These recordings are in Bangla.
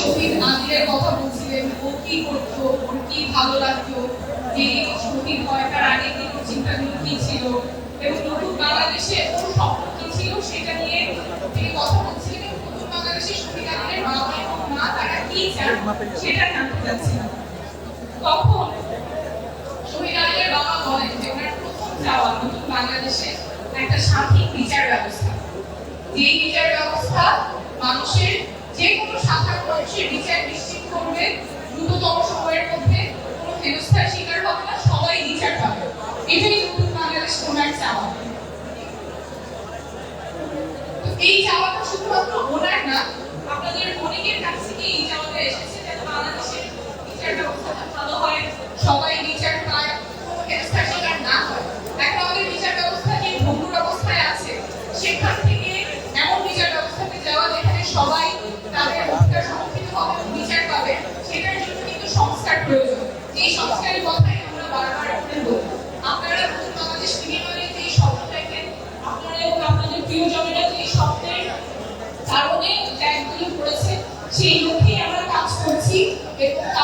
শহীদ আদিলের কথা বলছিলেন ও কি করতো, ওর কি ভালো লাগতো? এই শহীদ হওয়ার আগে কিন্তু চিন্তাগুলো কি ছিল। এবং নতুন বাংলাদেশে ওর স্বপ্ন কি ছিল সেটা নিয়ে তিনি কথা বলছিলেন। নতুন বাংলাদেশে শহীদ আদিলের এবং মা তারা কি চান সেটা জানতে চাচ্ছিলাম। তখন শহীদ বাবা বলেন যে, ওনার প্রথম চাওয়া নতুন বাংলাদেশে একটা স্বাধীন বিচার ব্যবস্থা। যে বিচার ব্যবস্থা মানুষের যে কোনো সাধারণ মানুষের বিচার নিশ্চিত করবে। দ্রুততম সময়ের মধ্যে কোনো হেনস্থার শিকার হবে না, সবাই বিচার পাবে। এটাই নতুন বাংলাদেশ ওনার চাওয়া। এই চাওয়াটা শুধুমাত্র ওনার না, আপনাদের অনেকের কাছ থেকে এই চাওয়াটা এসেছে।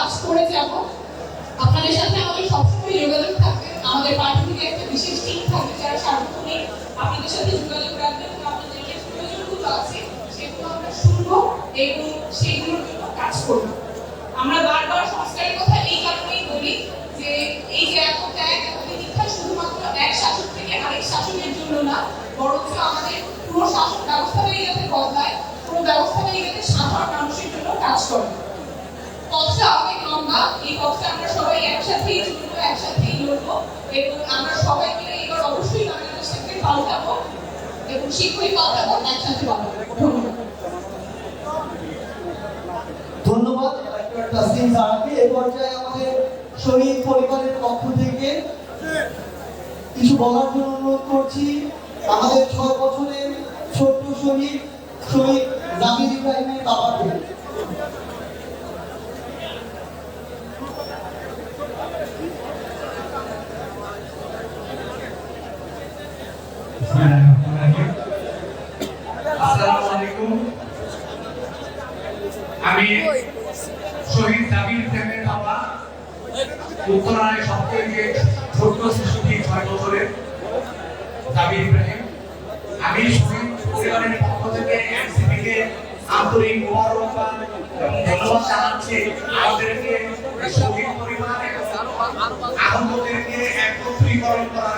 কাজ করে যাব। আপনাদের সাথে আমাদের সবসময় যোগাযোগ থাকবে। আমাদের পার্টি থেকে একটা বিশেষ টিম থাকবে যারা সার্বক্ষণিক আপনাদের সাথে যোগাযোগ রাখবে এবং আপনাদের যে প্রয়োজনগুলো আছে, সেগুলো আমরা শুনব এবং সেইগুলোর জন্য কাজ করব। আমরা বারবার সংস্কারের কথা এই কারণেই বলি যে এই যে এত ত্যাগ, এত দীক্ষা শুধুমাত্র এক শাসক থেকে আরেক শাসনের জন্য না, বরঞ্চ আমাদের পুরো শাসন ব্যবস্থাটাই যাতে বদলায়, পুরো ব্যবস্থাটাই যাতে সাধারণ মানুষের জন্য কাজ করে পথটা অনেক লম্বা, এই পথটা আমরা সবাই একসাথেই চলবো একসাথেই লড়বো এবং আমরা সবাই মিলে এবার অবশ্যই বাংলাদেশকে পাল্টাবো এবং শীঘ্রই পাল্টাবো। একসাথে পাল্টাবো ধন্যবাদ। তাসলিম সারাকে এ পর্যায়ে আমাদের শহীদ পরিবারের পক্ষ থেকে কিছু বলার জন্য অনুরোধ করছি। আমাদের ছয় বছরের ছোট্ট শহীদ শহীদ জামির ইব্রাহিমের আমি শহীদ জাবির হোসেনের বাবা। উত্তরায় সবথেকে ছোট্ট শিশুটি ছয় বছরের জাবির ইব্রাহিম। আমি শহীদ পরিবারের পক্ষ থেকে এনসিপিকে আন্তরিক মোবারকবাদ এবং ধন্যবাদ জানাচ্ছি। আমাদেরকে শহীদ পরিবার একত্রীকরণ করার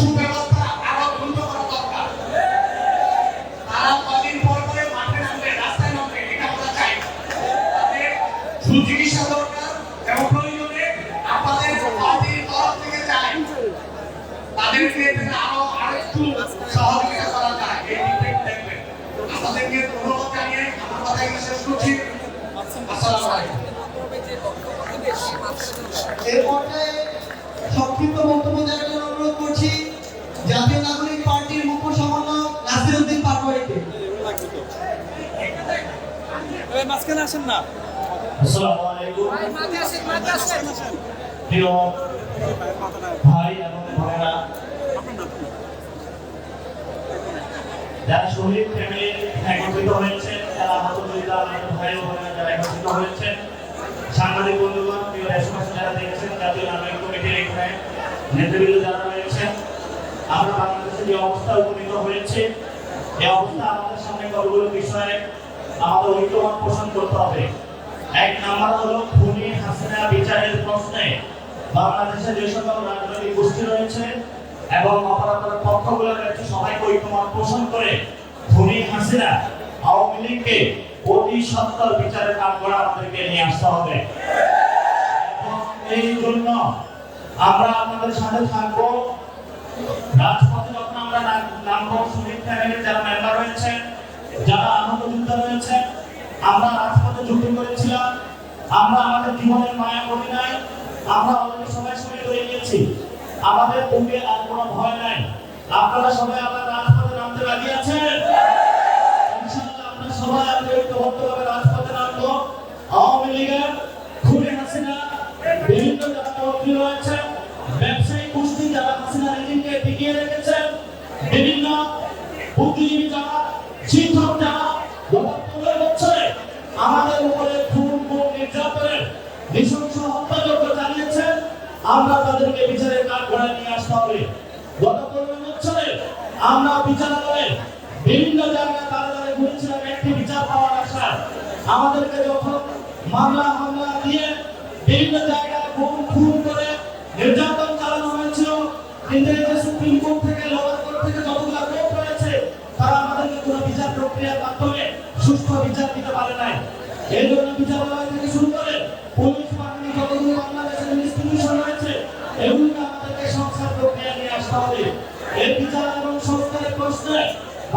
Suda মাঝখানে আসেন না। আসসালামু আলাইকুম। প্রিয় ভাই এবং বোনেরা যারা শহীদ ফ্যামিলি একত্রিত হয়েছে যারা আহত আমাদের ভাই ও বোনেরা যারা একত্রিত হয়েছেন সাংবাদিক বন্ধুগণ প্রিয় দেশবাসী যারা দেখেছেন জাতীয় নাগরিক কমিটির এখানে নেতৃবৃন্দ যারা রয়েছেন আমরা বাংলাদেশে যে অবস্থা উপনীত হয়েছে এই অবস্থা আমাদের সামনে কতগুলো বিষয়ে। আমাদের ঐক্যমত পোষণ করতে হবে। এক নাম্বার হলো, খুনি হাসিনা বিচারের প্রশ্নে বাংলাদেশে যে সকল রাজনৈতিক গোষ্ঠী রয়েছে এবং অপরাধের পক্ষগুলো রয়েছে সবাইকে ঐক্যমত পোষণ করে, খুনি হাসিনা আওয়ামী লীগকে অতি সত্তর বিচারের কাজ করে আমাদেরকে নিয়ে আসতে হবে। এই জন্য আমরা আপনাদের সাথে থাকব। রাজপথে যখন আমরা নাম- নামবো শহীদ ফ্যামিলির যারা মেম্বার রয়েছেন, যারা আমরা রাজপথে যুদ্ধ করেছিলাম, আমরা আমাদের জীবনের মায়া করি নাই আমরা অলরেডি সবাই শহীদ রয়ে গেছি। আমাদের বুকে আর কোনো ভয় নাই। আপনারা সবাই আবার রাজপথে নামতে রাজি আছেন? রাজপথে আওয়ামী লীগের বিভিন্ন যারা মন্ত্রী রেখেছেন। বিভিন্ন বুদ্ধিজীবী যারা শিক্ষক যারা আমরা তাদেরকে বিচারের কাঠ গড়ায় নিয়ে আসতে হবে। গত পনেরো বছরে আমরা বিচারালয়ে বিভিন্ন জায়গায় তারা তারা ঘুরেছিলাম, একটি বিচার পাওয়ার আশায় আমাদেরকে যখন মামলা, হামলা দিয়ে বিভিন্ন জায়গায় খুন খুন করে নির্যাতন চালানো হয়েছিল কিন্তু এই যে সুপ্রিম কোর্ট থেকে, লোয়ার কোর্ট থেকে যতগুলো কোর্ট রয়েছে, তারা আমাদেরকে কোনো বিচার প্রক্রিয়ার মাধ্যমে সুষ্ঠু বিচার দিতে পারে নাই। এই জন্য বিচারালয় থেকে শুরু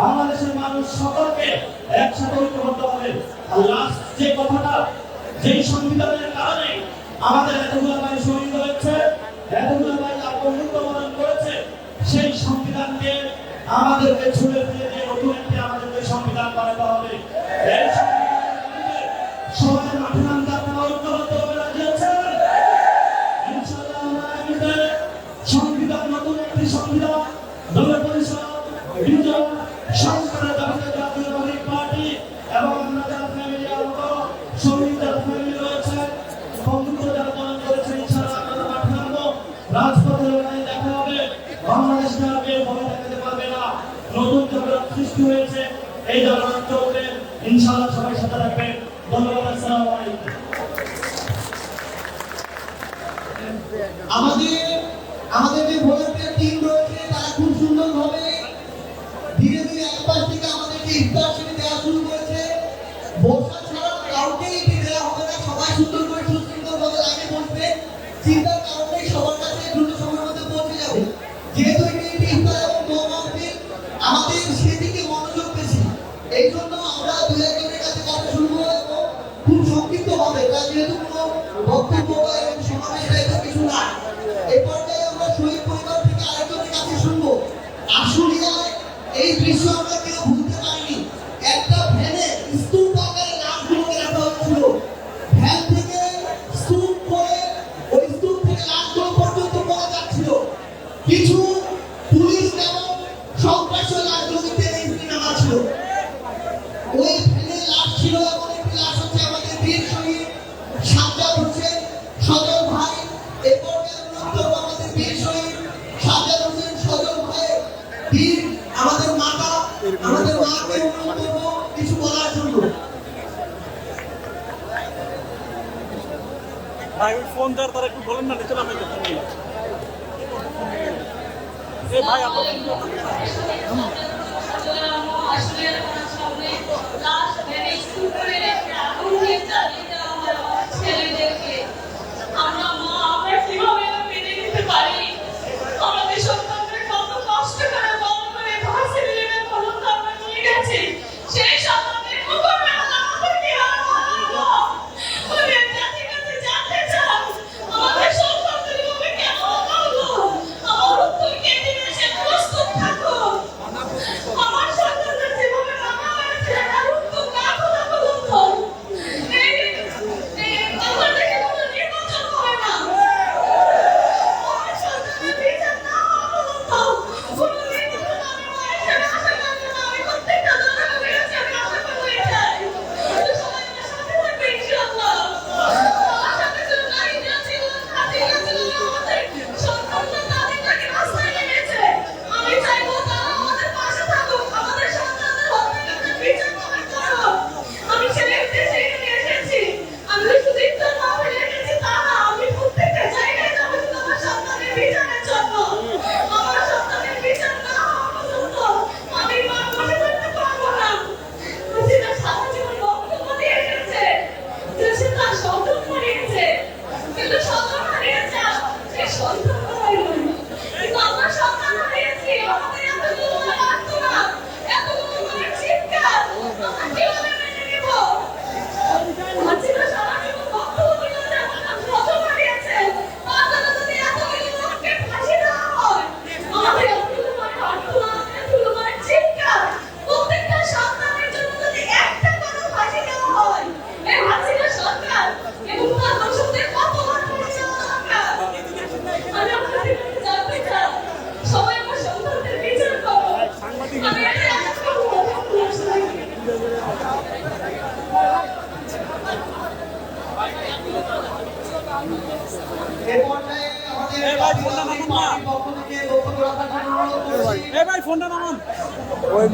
বাংলাদেশের মানুষ সকলকে একসাথে ঐক্যবদ্ধ হবে আর লাস্ট যে কথাটা, যেই সংবিধানের কারণে আমাদের এতগুলো ভাই শহীদ হয়েছে, এতগুলো ভাই মৃত্যুবরণ করেছে, সেই সংবিধানকে আমাদেরকে ছুড়ে ফেলে দিয়ে নতুন আমাদের কিছু পুলিশ এবং সন্ত্রাসী লাশগুলোকে টেনে হিসেবে নামা ছিল? ওই ভ্যানে লাশ ছিল এবং একটি লাশ হচ্ছে আমাদের বীর শহীদ সাজ্জাদ হোসেন, সজল ভাই, এ পর্যায়ে অনুরোধ করব আমাদের বীর শহীদ সাজ্জাদ হোসেন, সজল ভাই, বীর, আমাদের মাতা, আমাদের মাকে কিছু বলার জন্য। ভাই ফোন দেওয়ার তারা একটু বলেন না, নিচে নামে 哎，他要。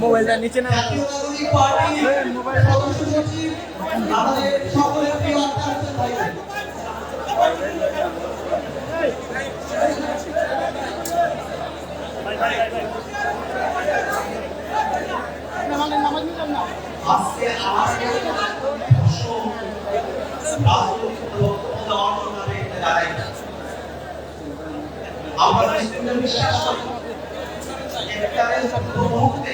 আমি নিচে না। আমরা মুসলিমরা বিশ্বাস করি ইফতারের মুহূর্তে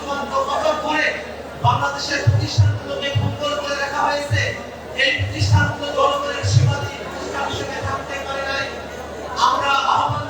চুয়ান্ন বছর ধরে বাংলাদেশের প্রতিষ্ঠানগুলোকে ভূগোল করে রাখা হয়েছে। এই প্রতিষ্ঠানগুলো জনগণের সীমাধীন প্রতিষ্ঠান হিসেবে থাকতে আমরা আহ্বান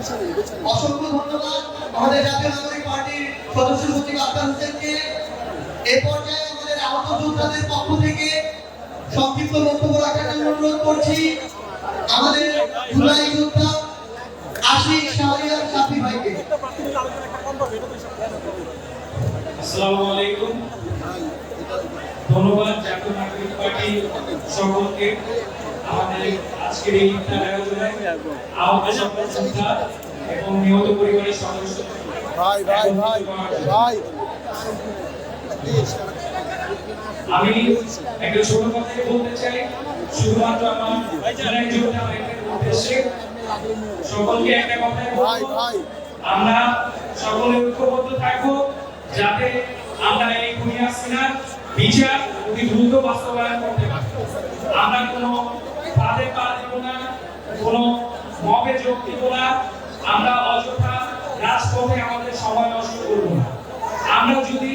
অসংখ্য ধন্যবাদ। আমাদের জাতীয় নাগরিক পার্টির সদস্য সচিব আক্তার হোসেনকে। এ পর্যায়ে আমাদের আহত যোদ্ধাদের পক্ষ থেকে সংক্ষিপ্ত বক্তব্য রাখার জন্য অনুরোধ করছি। আমাদের জুলাই যোদ্ধা আশিক শাহরিয়ার সাফি ভাইকে। আসসালামু ধন্যবাদ জাতীয় নাগরিক পার্টি সকলকে। আমাদের আজকের এই ইফতার আয়োজনে সকল যোদ্ধা এবং নিহত পরিবারের সদস্য ভাই ভাই ভাই ভাই। আমি একটা ছোট কথাই বলতে চাই। শুধুমাত্র আমার উদ্দেশ্যে সকলকে একটা কথাই ভাই ভাই। আমরা সকলে ঐক্যবদ্ধ থাকব যাতে আমরা এই খুনিয়া সিনার বিচার অতি দ্রুত বাস্তবায়ন করতে পারি। আমরা কোনো ফাঁদে পা দেব না। কোনো মবে যোগ দিব না। আমরা অযথা রাজপথে আমাদের সময় নষ্ট করব না। আমরা যদি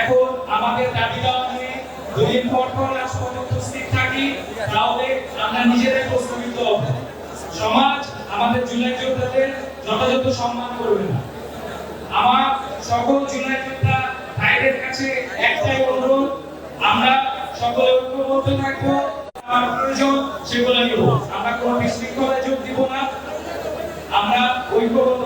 এখন আমাদের দাবি নিয়ে দুদিন পর রাজপথে উপস্থিত থাকি, তাহলে আমরা নিজেদের প্রস্তুত সমাজ আমাদের জুলাই যোদ্ধাদের যথাযথ সম্মান করবে না। আমার সকল জুলাই যোদ্ধা ভাইদের কাছে একটাই অনুরোধ, আমরা সকলে ঐক্যবদ্ধ থাকব। আমরা কোনো বিশৃঙ্খলায় যোগ দিব না। আমরা ঐক্যবদ্ধ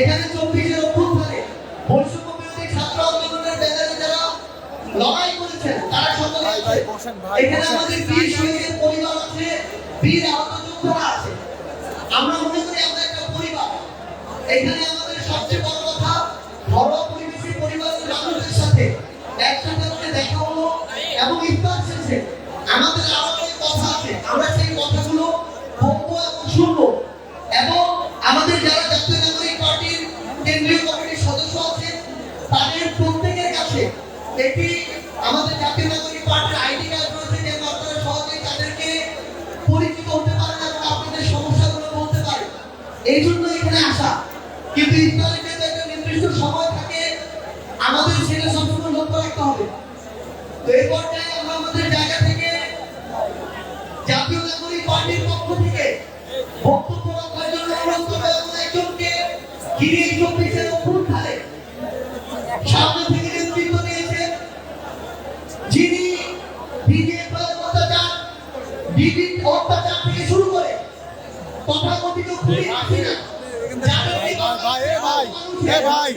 এখানে চব্বিশের অভ্যুত্থানে বৈষম্য বিরোধী ছাত্র আন্দোলনের ব্যানারে যারা লড়াই করেছেন তারা সকলে এখানে আমাদের বীর শহীদের পরিবার আছে। বীর এই জন্য এখানে আসা। কিন্তু ইফতারের যে একটা নির্দিষ্ট সময় থাকে, আমাদের সেটা সবসময় লক্ষ্য রাখতে হবে। তো এই পর্যায়ে আমরা আমাদের জায়গা থেকে জাতীয় নাগরিক পার্টির পক্ষ থেকে বক্তব্য রাখার জন্য অনুরোধ করব এমন একজনকে এই চব্বিশের অভ্যুত্থানে ভাই, এ ভাই, এ ভাই।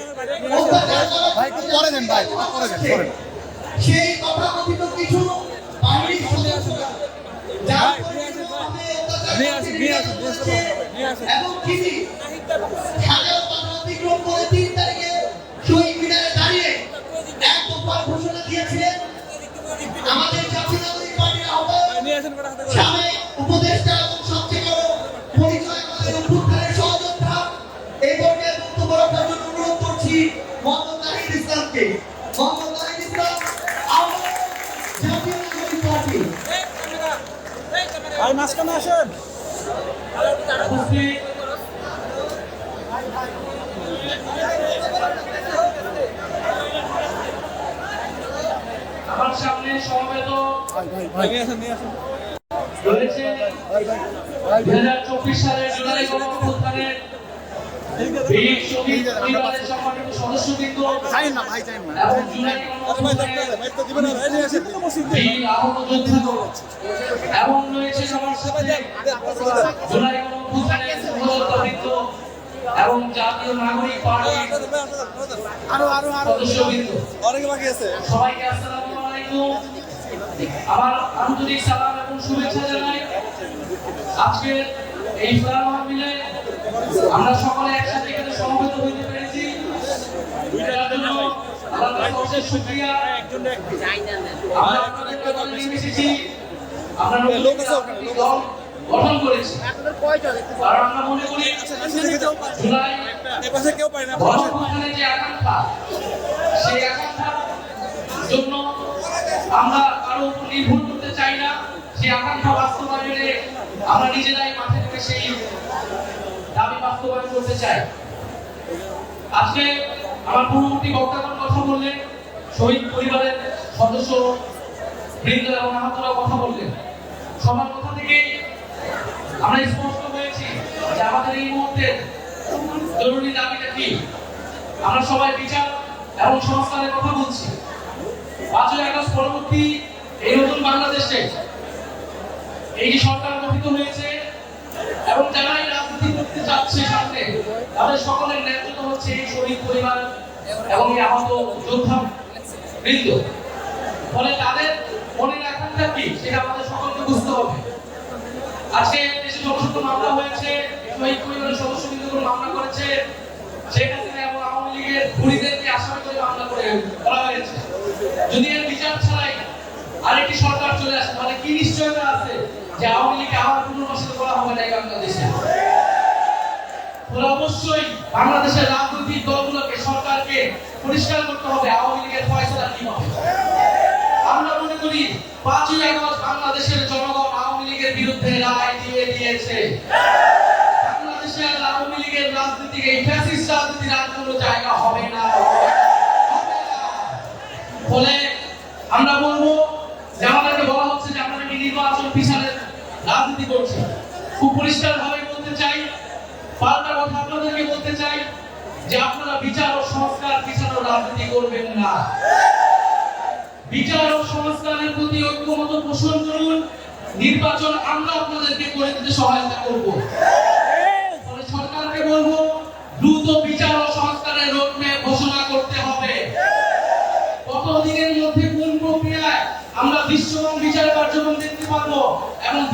ভাই, একটু পরে দেন, ভাই, পরে দেন, পরে। সেই তথাকথিত কিছু বাহিনীর সদস্যরা যার নিয়ে আসুন, নিয়ে আসুন, নিয়ে আসুন। এবং তিনি মাঝখানে আসেন আমার সামনে সমবেত। রয়েছে দুই হাজার চব্বিশ সালের জুলাই গণঅভ্যুত্থানের বীর শহীদ পরিবারের সম্মানিত সদস্যবৃন্দ যাইয়েন না, ভাই, যাইয়েন না। এবং রয়েছে সবার সাথে জুলাই জাতীয় নাগরিক পার্টির আরও, আরও, আরও। সদস্যবৃন্দ অনেকে বাকি আছে। সবাইকে আসসালামু আলাইকুম আমার আন্তরিক সালাম এবং শুভেচ্ছা জানাই আজকে এই ইফতার মাহফিলে আমরা সকলে একসাথে এখানে সমবেত হইতে পেরেছি। মনে কেউ পায় না, সেই আকাঙ্ক্ষার জন্য আমরা কারও উপর নির্ভর করতে চাই না। সেই আকাঙ্ক্ষা বাস্তবায়নে আমরা নিজেরাই মাঠে থেকে সেই বাস্তবায়ন করতে চাই। আজকে আমার পূর্ববর্তী বক্তাগণ কথা বললেন, শহীদ পরিবারের সদস্য বৃন্দ এবং আহতরা কথা বললেন। সবার কথা থেকেই আমরা স্পষ্ট হয়েছি যে আমাদের এই মুহূর্তে জরুরি দাবিটা কি? আমরা সবাই বিচার এবং সংস্কারের কথা বলছি। পাঁচই আগস্ট পরবর্তী এই নতুন বাংলাদেশে এই যে সরকার গঠিত হয়েছে এবং যারা এই রাজনীতি করতে যাচ্ছে সামনে, তাদের সকলের ন্যায্যতা হচ্ছে এই শহীদ পরিবার এবং এই আহত যোদ্ধা বৃন্দ। ফলে তাদের মনের আকাঙ্ক্ষা কি, সেটা আমাদের সকলকে বুঝতে হবে। আজকে দেশে ছোট মামলা হয়েছে, শহীদ পরিবারের সদস্য কিন্তু কোনো মামলা করেছে। শেখ হাসিনা এবং আওয়ামী লীগের খুনিদেরকে আসামি করে মামলা করে করা হয়েছে। যদি এর বিচার ছাড়াই আরেকটি সরকার চলে আসে, তাহলে কি নিশ্চয়তা আছে? যে আওয়ামী লীগকে আবার পুনর্বাসিত করা হবে না বাংলাদেশে। অবশ্যই বাংলাদেশের রাজনৈতিক দলগুলোকে, সরকারকে পরিষ্কার করতে হবে আওয়ামী লীগের ফয়সালা কি হবে আমরা মনে করি পাঁচই আগস্ট বাংলাদেশের জনগণ আওয়ামী লীগের বিরুদ্ধে রায় দিয়ে দিয়েছে। বাংলাদেশের আওয়ামী লীগের রাজনীতিকে এই ফ্যাসিস্ট রাজনীতির আর জায়গা হবে না। ফলে আমরা বলব যে আমাদেরকে বলা হচ্ছে যে আমরা নাকি নির্বাচন পিছনের রাজনীতি করছে। খুব পরিষ্কার ভাবে বলতে চাই, পাল্টা কথা আপনাদেরকে বলতে চাই যে আপনারা বিচার ও সংস্কার পিছানোর রাজনীতি করবেন না। বিচার ও সংস্কারের প্রতি ঐক্যমত পোষণ করুন। নির্বাচন আমরা আপনাদেরকে করে দিতে সহায়তা করব।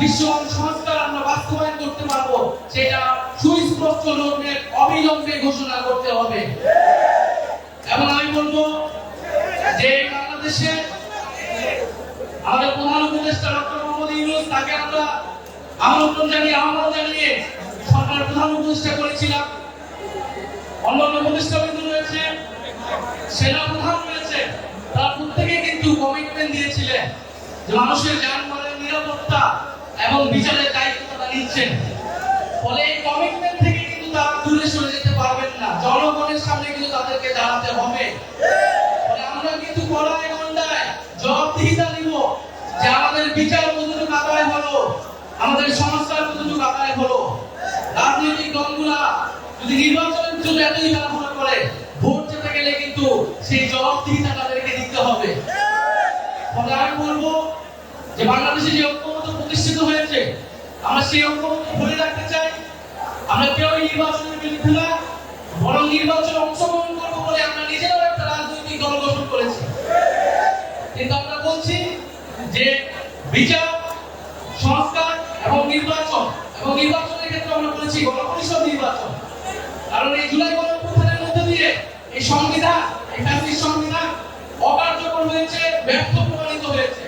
দৃশ্যমান সংস্কার আমরা বাস্তবায়ন করতে পারব, সেটা সুস্পষ্ট রোডম্যাপ অবিলম্বে ঘোষণা করতে হবে। এবং আমি বলব যে বাংলাদেশে আমাদের প্রধান উপদেষ্টা ডক্টর মোহাম্মদ ইউনূস, তাকে আমরা আমন্ত্রণ জানিয়ে আহ্বান জানিয়ে সরকার প্রধান উপদেষ্টা করেছিলাম। অন্যান্য উপদেষ্টা বিন্দু রয়েছে, সেনা প্রধান রয়েছে, তারা প্রত্যেকে কিন্তু কমিটমেন্ট দিয়েছিলেন মানুষের যানবাহনের নিরাপত্তা এবং বিচারের দায়িত্ব তারা নিচ্ছেন। ফলে এই কমিটমেন্ট থেকে কিন্তু তারা দূরে সরে যেতে পারবেন না। জনগণের সামনে কিন্তু তাদেরকে দাঁড়াতে হবে। ফলে আমরা কিন্তু কড়াই গন্ডায় জবাবদিহিতা নিব। যে আমাদের বিচার কতটুকু আদায় হলো, আমাদের সংস্কার কতটুকু আদায় হলো। রাজনৈতিক দলগুলা যদি নির্বাচনের জন্য এতই তাড়াহুড়া করে, ভোট যেতে গেলে কিন্তু সেই জবাবদিহিতা তাদেরকে দিতে হবে। ফলে আমি বলব যে বাংলাদেশে যে হয়েছে আমরা সেই রকম ধরে রাখতে চাই। আমরা কেউ নির্বাচনের বিরুদ্ধে না, বরং নির্বাচনে অংশগ্রহণ করব বলে আমরা নিজেরাও একটা রাজনৈতিক দল গঠন করেছি। কিন্তু আমরা বলছি যে বিচার সংস্কার এবং নির্বাচন এবং নির্বাচনের ক্ষেত্রে আমরা বলেছি গণপরিষদ নির্বাচন কারণ এই জুলাই গণঅভ্যুত্থানের মধ্যে দিয়ে এই সংবিধান এই ফ্যাসিস্ট সংবিধান অকার্যকর হয়েছে ব্যর্থ প্রমাণিত হয়েছে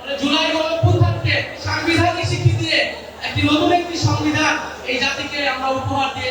মানে জুলাই গণঅভ্যুত্থানকে সাংবিধানিক স্বীকৃতি দিয়ে একটি নতুন একটি সংবিধান এই জাতিকে আমরা উপহার দিয়ে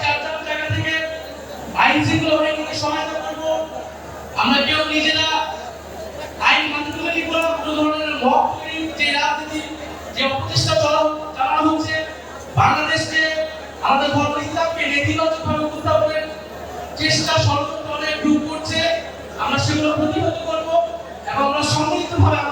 সম্মিলিতভাবে আমাদের